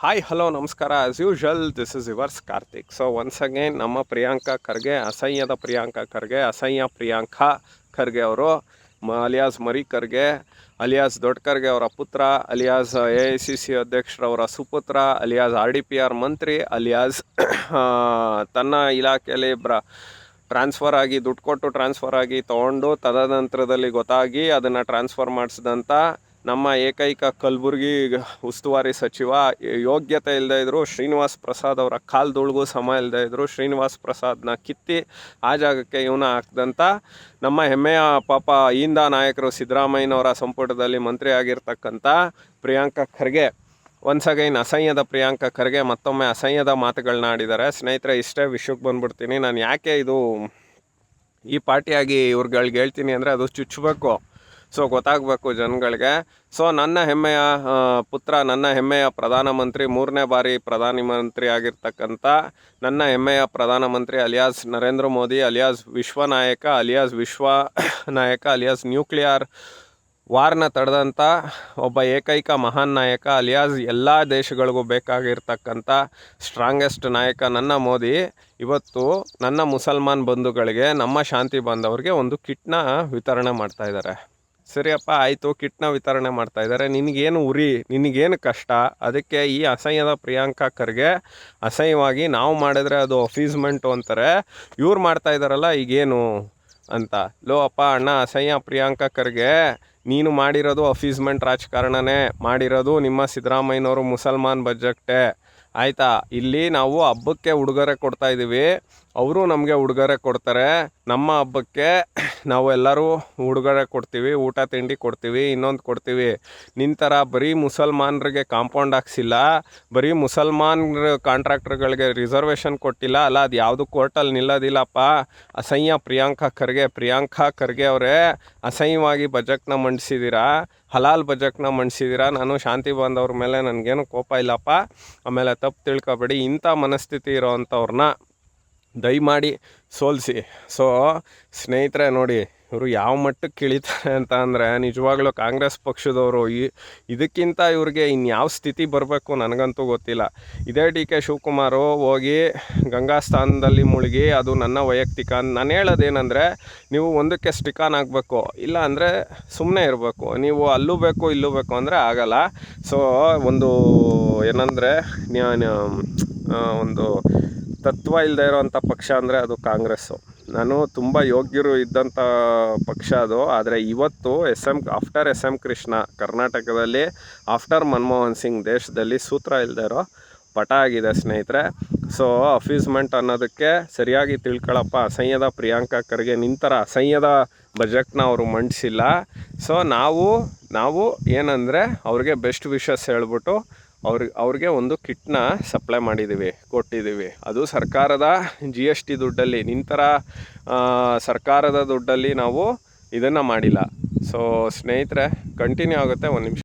Hi hello ನಮಸ್ಕಾರ. As usual this is yours Karthik so once again ನಮ್ಮ ಪ್ರಿಯಾಂಕಾ ಖರ್ಗೆ, ಅಸಹ್ಯದ ಪ್ರಿಯಾಂಕಾ ಖರ್ಗೆ, ಅಸಹ್ಯ ಪ್ರಿಯಾಂಕಾ ಖರ್ಗೆ ಅವರು ಅಲಿಯಾಸ್ ಮರಿ ಖರ್ಗೆ, ಅಲಿಯಾಸ್ ದೊಡ್ಡ ಖರ್ಗೆ ಅವರ ಪುತ್ರ, alias A I C C ಅಧ್ಯಕ್ಷರವರ ಸುಪುತ್ರ, alias R D P R Mantri, alias ತನ್ನ ಇಲಾಖೆಯಲ್ಲಿ ಬ್ರ ಟ್ರಾನ್ಸ್ಫರ್ ಆಗಿ, ದುಡ್ಡು ಕೊಟ್ಟು ಟ್ರಾನ್ಸ್ಫರ್ ಆಗಿ ತೊಗೊಂಡು, ತದನಂತರದಲ್ಲಿ ಗೊತ್ತಾಗಿ ಅದನ್ನು ಟ್ರಾನ್ಸ್ಫರ್ ಮಾಡಿಸಿದಂಥ ನಮ್ಮ ಏಕೈಕ ಕಲಬುರಗಿ ಉಸ್ತುವಾರಿ ಸಚಿವ, ಯೋಗ್ಯತೆ ಇಲ್ಲದೆ ಇದ್ದರು ಶ್ರೀನಿವಾಸ್ ಪ್ರಸಾದ್ ಅವರ ಕಾಲ್ದೊಳಗೂ ಸಮ ಇಲ್ಲದೆ ಇದ್ದರು ಶ್ರೀನಿವಾಸ್ ಪ್ರಸಾದ್ನ ಕಿತ್ತಿ ಆ ಜಾಗಕ್ಕೆ ಇವನ ಹಾಕ್ದಂಥ ನಮ್ಮ ಹೆಮ್ಮೆಯ ಪಾಪ ಈಂದ ನಾಯಕರು ಸಿದ್ದರಾಮಯ್ಯನವರ ಸಂಪುಟದಲ್ಲಿ ಮಂತ್ರಿ ಆಗಿರ್ತಕ್ಕಂಥ ಪ್ರಿಯಾಂಕಾ ಖರ್ಗೆ. ಒನ್ಸ್ ಅಗೈನ್ ಅಸಹ್ಯದ ಪ್ರಿಯಾಂಕ ಖರ್ಗೆ ಮತ್ತೊಮ್ಮೆ ಅಸಹ್ಯದ ಮಾತುಗಳನ್ನ ಆಡಿದ್ದಾರೆ. ಸ್ನೇಹಿತರೆ, ಇಷ್ಟೇ ವಿಷಯಕ್ಕೆ ಬಂದ್ಬಿಡ್ತೀನಿ. ನಾನು ಯಾಕೆ ಇದು ಈ ಪಾರ್ಟಿಯಾಗಿ ಇವ್ರುಗಳ್ಗೆ ಹೇಳ್ತೀನಿ ಅಂದರೆ ಅದು ಚುಚ್ಚಬೇಕು. ಸೊ ಗೊತ್ತಾಗಬೇಕು ಜನಗಳಿಗೆ. ಸೊ ನನ್ನ ಹೆಮ್ಮೆಯ ಪುತ್ರ, ನನ್ನ ಹೆಮ್ಮೆಯ ಪ್ರಧಾನಮಂತ್ರಿ, ಮೂರನೇ ಬಾರಿ ಪ್ರಧಾನಿ ಮಂತ್ರಿ ಆಗಿರ್ತಕ್ಕಂಥ ನನ್ನ ಹೆಮ್ಮೆಯ ಪ್ರಧಾನಮಂತ್ರಿ ಅಲಿಯಾಸ್ ನರೇಂದ್ರ ಮೋದಿ, ಅಲಿಯಾಸ್ ವಿಶ್ವ ನಾಯಕ ಅಲಿಯಾಸ್ ವಿಶ್ವ ನಾಯಕ, ಅಲಿಯಾಸ್ ನ್ಯೂಕ್ಲಿಯರ್ ವಾರ್ನ ತಡೆದಂಥ ಒಬ್ಬ ಏಕೈಕ ಮಹಾನ್ ನಾಯಕ, ಅಲಿಯಾಸ್ ಎಲ್ಲ ದೇಶಗಳಿಗೂ ಬೇಕಾಗಿರ್ತಕ್ಕಂಥ ಸ್ಟ್ರಾಂಗೆಸ್ಟ್ ನಾಯಕ ನನ್ನ ಮೋದಿ. ಇವತ್ತು ನನ್ನ ಮುಸಲ್ಮಾನ್ ಬಂಧುಗಳಿಗೆ, ನಮ್ಮ ಶಾಂತಿ ಬಾಂಧವರಿಗೆ ಒಂದು ಕಿಟ್ನ ವಿತರಣೆ ಮಾಡ್ತಾ ಇದ್ದಾರೆ. ಸರಿಯಪ್ಪ, ಆಯಿತು ಕಿಟ್ನ ವಿತರಣೆ ಮಾಡ್ತಾ ಇದ್ದಾರೆ ನಿನಗೇನು ಉರಿ, ನಿನಗೇನು ಕಷ್ಟ, ಅದಕ್ಕೆ ಈ ಅಸಹ್ಯದ ಪ್ರಿಯಾಂಕಾ ಖರ್ಗೆ ಅಸಹ್ಯವಾಗಿ ನಾವು ಮಾಡಿದ್ರೆ ಅದು ಅಫೀಸ್ಮೆಂಟು ಅಂತಾರೆ. ಇವ್ರು ಮಾಡ್ತಾ ಇದ್ದಾರಲ್ಲ ಈಗೇನು ಅಂತ. ಲೋ ಅಪ್ಪ, ಅಣ್ಣ, ಅಸಹ್ಯ, ಪ್ರಿಯಾಂಕಾ ಖರ್ಗೆ, ನೀನು ಮಾಡಿರೋದು ಅಫೀಸ್ಮೆಂಟ್ ರಾಜಕಾರಣನೇ. ಮಾಡಿರೋದು ನಿಮ್ಮ ಸಿದ್ದರಾಮಯ್ಯನವರು ಮುಸಲ್ಮಾನ್ ಬಜೆಕ್ಟೇ ಆಯಿತಾ, ಇಲ್ಲಿ ನಾವು ಹಬ್ಬಕ್ಕೆ ಉಡುಗೊರೆ ಕೊಡ್ತಾ ಇದ್ದೀವಿ ಅವರು ನಮಗೆ ಉಡುಗೊರೆ ಕೊಡ್ತಾರೆ. ನಮ್ಮ ಹಬ್ಬಕ್ಕೆ ನಾವು ಎಲ್ಲರೂ ಉಡುಗೊರೆ ಕೊಡ್ತೀವಿ, ಊಟ ತಿಂಡಿ ಕೊಡ್ತೀವಿ, ಇನ್ನೊಂದು ಕೊಡ್ತೀವಿ. ಥರ ಬರೀ ಮುಸಲ್ಮಾನರಿಗೆ ಕಾಂಪೌಂಡ್ ಹಾಕ್ಸಿಲ್ಲ, ಬರೀ ಮುಸಲ್ಮಾನ್ ಕಾಂಟ್ರಾಕ್ಟರ್ಗಳಿಗೆ ರಿಸರ್ವೇಷನ್ ಕೊಟ್ಟಿಲ್ಲ, ಅಲ್ಲ ಅದು ಯಾವುದು ಕೋರ್ಟಲ್ಲಿ ನಿಲ್ಲೋದಿಲ್ಲಪ್ಪ. ಅಸಹ್ಯ ಪ್ರಿಯಾಂಕಾ ಖರ್ಗೆ ಪ್ರಿಯಾಂಕಾ ಖರ್ಗೆ ಅವರೇ, ಅಸಹ್ಯವಾಗಿ ಬಜೆಟ್ನ ಮಂಡಿಸಿದ್ದೀರಾ ಹಲಾಲ್ ಬಜೆಟ್ನ ಮಂಡಿಸಿದ್ದೀರಾ ನಾನು ಶಾಂತಿ ಬಾಂಧವ್ರ ಮೇಲೆ ನನಗೇನು ಕೋಪ ಇಲ್ಲಪ್ಪ. ಆಮೇಲೆ ತಪ್ಪು ತಿಳ್ಕೊಬೇಡಿ. ಇಂಥ ಮನಸ್ಥಿತಿ ಇರೋವಂಥವ್ರನ್ನ ದಯಮಾಡಿ ಸೋಲಿಸಿ. ಸೊ ಸ್ನೇಹಿತರೆ ನೋಡಿ, ಇವರು ಯಾವ ಮಟ್ಟಕ್ಕೆ ಇಳಿತಾರೆ ಅಂತ ಅಂದರೆ ನಿಜವಾಗ್ಲೂ ಕಾಂಗ್ರೆಸ್ ಪಕ್ಷದವರು ಈ, ಇದಕ್ಕಿಂತ ಇವ್ರಿಗೆ ಇನ್ಯಾವ ಸ್ಥಿತಿ ಬರಬೇಕು ನನಗಂತೂ ಗೊತ್ತಿಲ್ಲ. ಇದೇ ಡಿ ಕೆ ಶಿವಕುಮಾರು ಹೋಗಿ ಗಂಗಾ ಸ್ಥಾನದಲ್ಲಿ ಮುಳುಗಿ, ಅದು ನನ್ನ ವೈಯಕ್ತಿಕ. ನಾನು ಹೇಳೋದೇನೆಂದರೆ, ನೀವು ಒಂದಕ್ಕೆ ಸ್ಟಿಕಾನ್ ಆಗಬೇಕು, ಇಲ್ಲ ಅಂದರೆ ಸುಮ್ಮನೆ ಇರಬೇಕು. ನೀವು ಅಲ್ಲೂ ಬೇಕು, ಇಲ್ಲೂ ಬೇಕು ಅಂದರೆ ಆಗಲ್ಲ. ಸೊ ಒಂದು ಏನಂದರೆ ಒಂದು ತತ್ವ ಇಲ್ಲದೆ ಇರೋವಂಥ ಪಕ್ಷ ಅಂದರೆ ಅದು ಕಾಂಗ್ರೆಸ್ಸು. ನಾನು ತುಂಬ ಯೋಗ್ಯರು ಇದ್ದಂಥ ಪಕ್ಷ ಅದು. ಆದರೆ ಇವತ್ತು S M after S M Krishna ಕರ್ನಾಟಕದಲ್ಲಿ, ಆಫ್ಟರ್ ಮನಮೋಹನ್ ಸಿಂಗ್ ದೇಶದಲ್ಲಿ ಸೂತ್ರ ಇಲ್ಲದೆ ಇರೋ ಪಟ ಆಗಿದೆ ಸ್ನೇಹಿತರೆ. ಸೊ ಅಫ್ಯೂಸ್ಮೆಂಟ್ ಅನ್ನೋದಕ್ಕೆ ಸರಿಯಾಗಿ ತಿಳ್ಕೊಳ್ಳಪ್ಪ ಅಸಹ್ಯದ ಪ್ರಿಯಾಂಕಾ ಖರ್ಗೆ ನಿಂತರ ಅಸಹ್ಯದ ಬಜೆಟ್ನ ಅವರು ಮಂಡಿಸಿಲ್ಲ. ಸೊ ನಾವು ನಾವು ಏನಂದರೆ ಅವ್ರಿಗೆ ಬೆಸ್ಟ್ ವಿಷಸ್ ಹೇಳ್ಬಿಟ್ಟು ಅವ್ರಿಗೆ ಅವ್ರಿಗೆ ಒಂದು ಕಿಟ್ನ ಸಪ್ಲೈ ಮಾಡಿದ್ದೀವಿ ಕೊಟ್ಟಿದ್ದೀವಿ ಅದು ಸರ್ಕಾರದ ಜಿ ಎಸ್ ಟಿ ದುಡ್ಡಲ್ಲಿ, ನಿಂತರ ಸರ್ಕಾರದ ದುಡ್ಡಲ್ಲಿ ನಾವು ಇದನ್ನು ಮಾಡಿಲ್ಲ. ಸೊ ಸ್ನೇಹಿತರೆ ಕಂಟಿನ್ಯೂ ಆಗುತ್ತೆ ಒಂದು ನಿಮಿಷ.